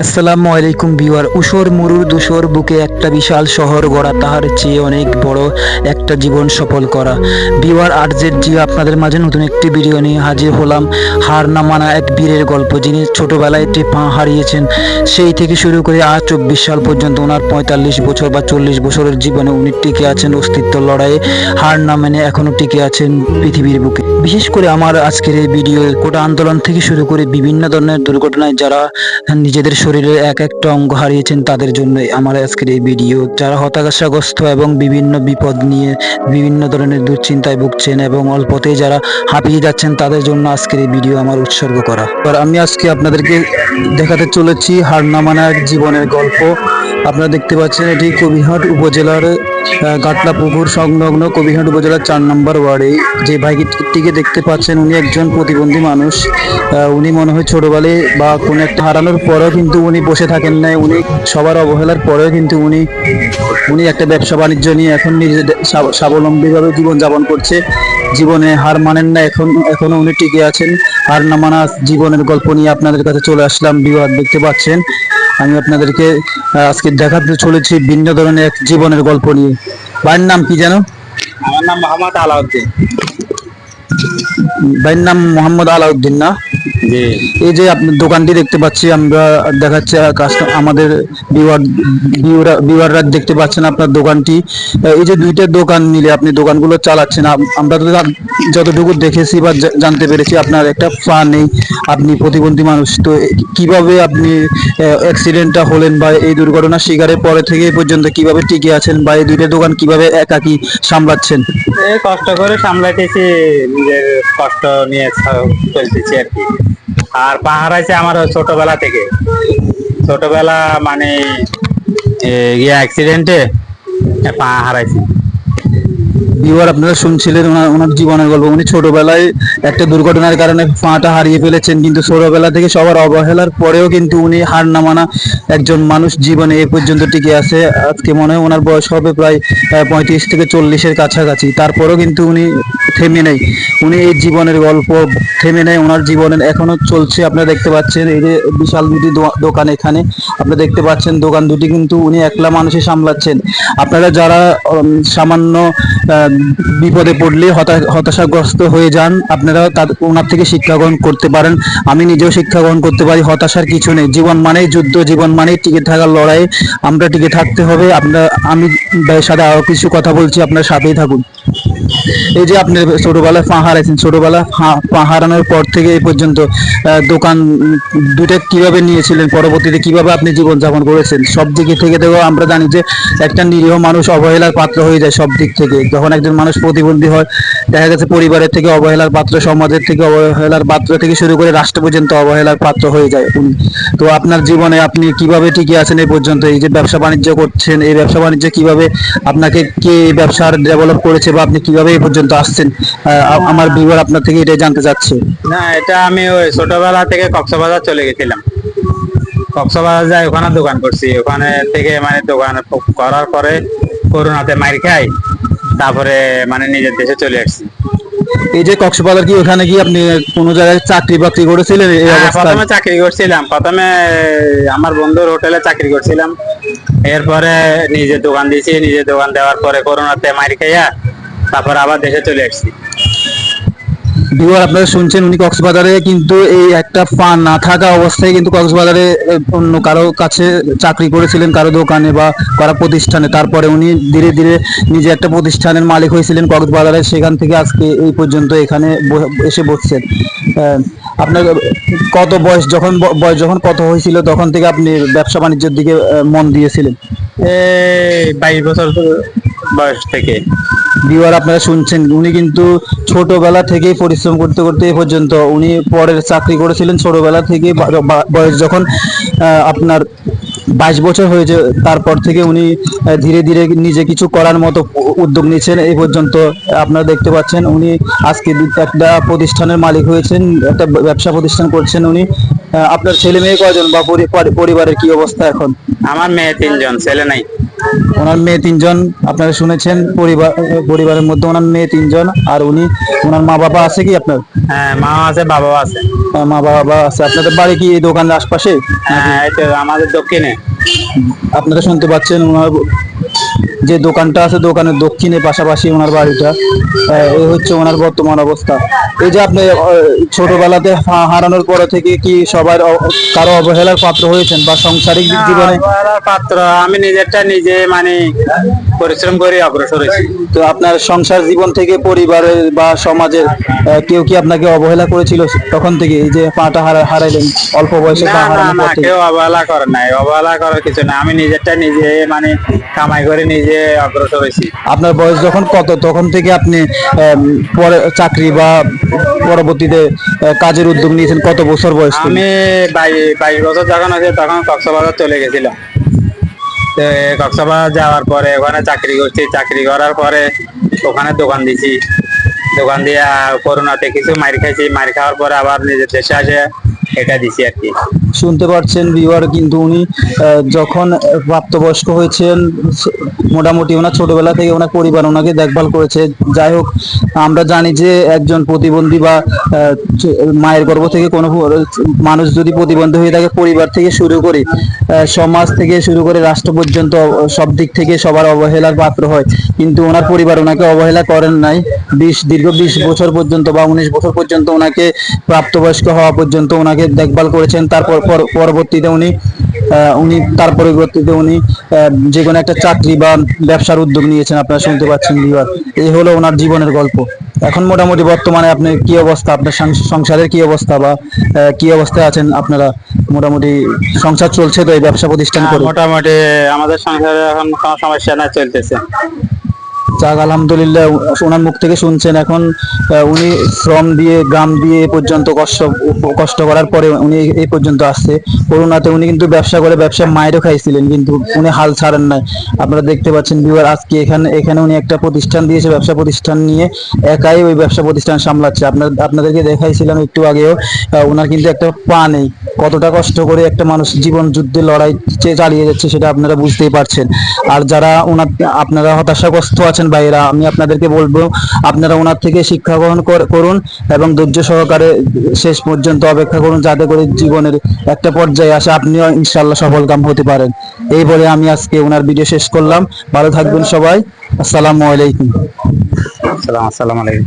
আসসালামু আলাইকুম বিওয়ার উসর মরুর দুশোর বুকে একটা বিশাল শহর গড়া, তাহার চেয়ে অনেক বড় একটা জীবন সফল করা। বিওয়ার আরজেড জি আপনাদের মাঝে নতুন একটি ভিডিও নিয়ে হাজির হলাম। হার না মানা এক বীরের গল্প, যিনি ছোটবেলায় একটি পা হারিয়েছেন। সেই থেকে শুরু করে আজ চব্বিশ সাল পর্যন্ত ওনার পঁয়তাল্লিশ বছর বা চল্লিশ বছরের জীবনে উনি টিকে আছেন অস্তিত্ব লড়াইয়ে। হার না মেনে এখনও টিকে আছেন পৃথিবীর বুকে। বিশেষ করে আমার আজকের এই ভিডিও কোটা আন্দোলন থেকে শুরু করে বিভিন্ন ধরনের দুর্ঘটনায় যারা নিজেদের শরীরে এক একটা অঙ্গ হারিয়েছেন তাদের জন্য আমার আজকের এই ভিডিও। যারা হতাশাগ্রস্ত এবং বিভিন্ন বিপদ নিয়ে বিভিন্ন ধরনের দুশ্চিন্তায় ভুগছেন এবং অল্পতেই যারা হাঁপিয়ে যাচ্ছেন, তাদের জন্য আজকের এই ভিডিও আমার উৎসর্গ করা। আমি আজকে আপনাদেরকে দেখাতে চলেছি হারনামানা এক জীবনের গল্প। আপনারা দেখতে পাচ্ছেন এটি কবিহাট উপজেলার আহ, গাটলা পুকুর সংলগ্ন কবিহাট উপজেলার চার নম্বর ওয়ার্ডে। যে ভাইটিকে দেখতে পাচ্ছেন উনি একজন প্রতিবন্ধী মানুষ। উনি মনে হয় ছোটবেলায় বা কোনো একটা হারানোর পরেও কিন্তু উনি বসে থাকেন না উনি সবার অবহেলার পরেও কিন্তু উনি উনি একটা ব্যবসা বাণিজ্য নিয়ে এখন নিজে স্বাবলম্বীভাবে জীবনযাপন করছে। জীবনে হার মানেন না এখন এখনও উনি টিকে আছেন। হার না মানা জীবনের গল্প নিয়ে আপনাদের কাছে চলে আসলাম। বিবাদ দেখতে পাচ্ছেন। আমি আপনাদেরকে আজকে দেখাতে চলেছি ভিন্ন ধরনের এক জীবনের গল্প নিয়ে। ভাইয়ের নাম কি জানো আমার নাম মোহাম্মদ আলাউদ্দিন। ভাইয়ের নাম মোহাম্মদ আলাউদ্দিন না? এই যে আপনার দোকানটি দেখতে পাচ্ছি, আমরা দেখাচ্ছি আমাদের ভিউয়ার ভিউয়াররা দেখতে পাচ্ছেন আপনার দোকানটি। এই যে দুইটা দোকান মিলে আপনি দোকানগুলো চালাচ্ছেন আমরা তো যতটুকু দেখেছি বা জানতে পেরেছি, আপনার একটা ফা নেই। আপনি প্রতিবন্ধী মানুষ, তো কীভাবে আপনি অ্যাক্সিডেন্টটা হলেন বা এই দুর্ঘটনার শিকারের পরে থেকে পর্যন্ত কীভাবে টিকে আছেন বা এই দুইটা দোকান কীভাবে একাকি সামলাচ্ছেন? কষ্ট করে সামলাইতেছি, নিজের কষ্ট নিয়ে চলতেছি আর কি। আর পা হারাইছে আমার ছোটবেলা থেকে। ছোটবেলা মানে ইয়ে অ্যাক্সিডেন্টে পা হারাইছি ভিউয়ার আপনারা শুনছিলেন ওনার ওনার জীবনের গল্প। উনি ছোটবেলায় একটা দুর্ঘটনার কারণে পাটা হারিয়ে ফেলেছেন, কিন্তু ছোটবেলা থেকে সবার অবহেলার পরেও কিন্তু উনি হার না মানা একজন মানুষ জীবনে এ পর্যন্ত টিকে আছে। আজকে মনে হয় ওনার বয়স হবে প্রায় পঁয়ত্রিশ থেকে চল্লিশের কাছাকাছি। তারপরেও কিন্তু উনি থেমে নেই। উনি এই জীবনের গল্প থেমে নেই, ওনার জীবনের এখনও চলছে। আপনারা দেখতে পাচ্ছেন এই যে বিশাল দুটি দোকান এখানে। আপনারা দেখতে পাচ্ছেন দোকান দুটি কিন্তু উনি একলা মানুষে সামলাচ্ছেন। আপনারা যারা সামান্য বিপদে পড়লে হতা- হতাশাগ্রস্ত হয়ে যান। আপনারা তার ওনার থেকে শিক্ষা গ্রহণ করতে পারেন। আমি নিজেও শিক্ষা গ্রহণ করতে পারি। হতাশার কিছু নেই। জীবন মানেই যুদ্ধ, জীবন মানেই টিকে থাকার লড়াই। আমরা টিকে থাকতে হবে। আপনার, আমি সাথে আরও কিছু কথা বলছি। আপনার সাথেই থাকুন। এই যে আপনি ছোটবেলায় পা হারাইছেন ছোটবেলায় পা- হারানোর পর থেকে এই পর্যন্ত দোকান দুইটা কীভাবে নিয়েছিলেন, পরবর্তীতে কীভাবে আপনি জীবন যাপন করেছেন? সব দিক থেকে দেখো, আমরা জানি যে একটা নিরীহ মানুষ অবহেলার পাত্র হয়ে যায় সব দিক থেকে। যখন একজন মানুষ প্রতিবন্ধী হয়, দেখা গেছে পরিবারের থেকে অবহেলার পাত্র, সমাজের থেকে অবহেলার পাত্র থেকে শুরু করে রাষ্ট্র পর্যন্ত অবহেলার পাত্র হয়ে যায় উনি। তো আপনার জীবনে আপনি কীভাবে টিকে আছেন এই পর্যন্ত? এই যে ব্যবসা বাণিজ্য করছেন, এই ব্যবসা বাণিজ্য কীভাবে আপনাকে কে ব্যবসার ডেভেলপ করেছে বা আপনি কীভাবে এই পর্যন্ত আসছেন? আমার ভিউয়ার আপনার থেকে এটাই জানতে চাচ্ছে। না এটা আমি ওই ছোটবেলা থেকে কক্সবাজার চলে গেছিলাম। কক্সবাজার যাই ওখানে দোকান করছি। ওখানে থেকে মানে দোকান করার পরে করোনাতে মার খাই। তারপরে মানে নিজের দেশে চলে আসছি। এই যে কক্সবাজার কি ওখানে কি আপনি কোনো জায়গায় চাকরি বাকরি করেছিলেন এই হ্যাঁ, অবস্থায়? প্রথমে চাকরি করছিলাম। প্রথমে আমার বন্ধুর হোটেলে চাকরি করছিলাম। এরপরে নিজের দোকান দিয়েছি। নিজের দোকান দেওয়ার পরে করোনাতে মারি খাইয়া তারপর আবার দেশে চলে আসছি। আপনারা শুনছেন উনি কক্সবাজারে, কিন্তু এই একটা ফান না থাকা অবস্থায় কিন্তু কক্সবাজারে অন্য কারও কাছে চাকরি করেছিলেন, কারও দোকানে বা কারও প্রতিষ্ঠানে। তারপরে উনি ধীরে ধীরে নিজে একটা প্রতিষ্ঠানের মালিক হয়েছিলেন কক্সবাজারে। সেখান থেকে আজকে এই পর্যন্ত এখানে এসে বসছেন। আপনার কত বয়স যখন বয়স যখন কত হয়েছিল তখন থেকে আপনি ব্যবসা বাণিজ্যের দিকে মন দিয়েছিলেন? বাইশ বছর বয়স থেকে। ভিউয়ার আপনারা শুনছেন উনি কিন্তু ছোটবেলা থেকেই পরিশ্রম করতে করতে এ পর্যন্ত উনি পরের চাকরি করেছিলেন ছোটবেলা থেকে বয়স যখন আপনার বাইশ বছর হয়েছে তারপর থেকে উনি ধীরে ধীরে নিজে কিছু করার মতো উদ্যোগ নিয়েছেন এই পর্যন্ত আপনারা দেখতে পাচ্ছেন উনি আজকে একটা প্রতিষ্ঠানের মালিক হয়েছেন একটা ব্যবসা প্রতিষ্ঠান করছেন উনি। আপনার ছেলে মেয়ে কয়জন বা পরি- পরি- পরিবারের কি অবস্থা এখন? আমার মেয়ে তিনজন ছেলে নাই। ওনার মেয়ে তিনজন আপনারা শুনেছেন পরিবার পরিবারের মধ্যে ওনার মেয়ে তিনজন আর উনি ওনার মা বাবা আছে কি আপনার? হ্যাঁ মা আছে বাবাও আছে। মা বাবা আছে। আপনাদের বাড়ি কি এই দোকানের আশপাশে? হ্যাঁ তো আমাদের দক্ষিণে। আপনারা শুনতে পাচ্ছেন ওনার যে দোকানটা আছে দোকানের দক্ষিণে পাশাপাশি ওনার বাড়িটা। এই হচ্ছে ওনার বর্তমান অবস্থা। এই যে আপনি ছোটবেলাতে হারানোর পরে থেকে কি সবার কারও অবহেলার পাত্র হয়েছেন বা সাংসারিক জীবনে? পাত্র আমি নিজেরটা নিজে মানে পরিশ্রম করে অগ্রসর হয়েছি। তো আপনার সংসার জীবন থেকে পরিবারের বা সমাজের কেউ কি আপনাকে অবহেলা করেছিল তখন থেকে? এই যে পাটা হারা হারাইলেন অল্প বয়সে পা হারানোর পর থেকে? কেউ অবহেলা করে নাই। অবহেলা করার কিছু না আমি নিজেরটা নিজে মানে কামাই করে নিজে অগ্রসর হয়েছি। আপনার বয়স যখন কত? তখন থেকে আপনি পরে চাকরি বা পরবর্তীতে কাজের উদ্যোগ নিয়েছেন কত বছর বয়স? আমি বাই- বাইশ বছর যখন আছে তখন কক্সবাজার চলে গেছিলাম। কক্সবাজার যাওয়ার পরে ওখানে চাকরি করছি, চাকরি করার পরে ওখানে দোকান দিছি। দোকান দিয়ে করোনাতে কিছু মার খাইছি, মার খাওয়ার পরে আবার নিজের দেশে আসে। এটা দিছি আর কি। শুনতে পাচ্ছেন ভিউয়ার কিন্তু উনি যখন প্রাপ্তবয়স্ক হয়েছেন, মোটামুটি ওনার ছোটবেলা থেকে ওনার পরিবার ওনাকে দেখভাল করেছে। যাই হোক, আমরা জানি যে একজন প্রতিবন্ধী বা মায়ের গর্ভ থেকে কোনো মানুষ যদি প্রতিবন্ধী হয়ে থাকে, পরিবার থেকে শুরু করে সমাজ থেকে শুরু করে রাষ্ট্র পর্যন্ত সব দিক থেকে সবার অবহেলার পাত্র হয়। কিন্তু ওনার পরিবার ওনাকে অবহেলা করেন নাই। বিশ, দীর্ঘ বিশ বছর পর্যন্ত বা উনিশ বছর পর্যন্ত ওনাকে প্রাপ্তবয়স্ক হওয়া পর্যন্ত ওনাকে দেখভাল করেছেন তারপর পর- পরবর্তীতে উনি উনি তার পরিবর্তিতে উনি যে কোনো একটা চাকরি বা ব্যবসার উদ্যোগ নিয়েছেন আপনারা শুনতে পাচ্ছেন বিবার এই হলো ওনার জীবনের গল্প। এখন মোটামুটি বর্তমানে আপনি কি অবস্থা আপনার সংসারের কি অবস্থা বা কি অবস্থায় আছেন আপনারা? মোটামুটি সংসার চলছে তো এই ব্যবসা প্রতিষ্ঠান হ্যাঁ, করে মোটামুটি আমাদের সংসারে এখন কোনো সমস্যা না চলতেছে। যাক, আলহামদুলিল্লাহ, ওনার মুখ থেকে শুনছেন। এখন উনি শ্রম দিয়ে, গ্রাম দিয়ে এ পর্যন্ত কষ্ট কষ্ট করার পরে উনি এই পর্যন্ত আসছে। করোনাতে উনি কিন্তু ব্যবসা করে ব্যবসা মায়েরও খাইছিলেন, কিন্তু উনি হাল ছাড়েন নাই। আপনারা দেখতে পাচ্ছেন বিবার আজকে এখানে এখানে উনি একটা প্রতিষ্ঠান দিয়েছে, ব্যবসা প্রতিষ্ঠান নিয়ে একাই ওই ব্যবসা প্রতিষ্ঠান সামলাচ্ছে। আপনার, আপনাদেরকে দেখাইছিলাম একটু আগেও ওনার কিন্তু একটা পা নেই। কতটা কষ্ট করে একটা মানুষ জীবন যুদ্ধে লড়াই চালিয়ে যাচ্ছে সেটা আপনারা বুঝতেই পারছেন। আর যারা ওনার, আপনারা হতাশাগ্রস্ত আছেন বাইরা আমি আপনাদেরকে বলব, আপনারা ওনার থেকে শিক্ষা গ্রহণ কর- করুন এবং ধৈর্য সহকারে শেষ পর্যন্ত অপেক্ষা করুন যাতে করে জীবনের একটা পর্যায়ে আসে। আপনিও ইনশাল্লাহ সফল কাম হতে পারেন। এই বলে আমি আজকে ওনার ভিডিও শেষ করলাম। ভালো থাকবেন সবাই। আসসালামু আলাইকুম। আসসালাম, আসসালামু আলাইকুম।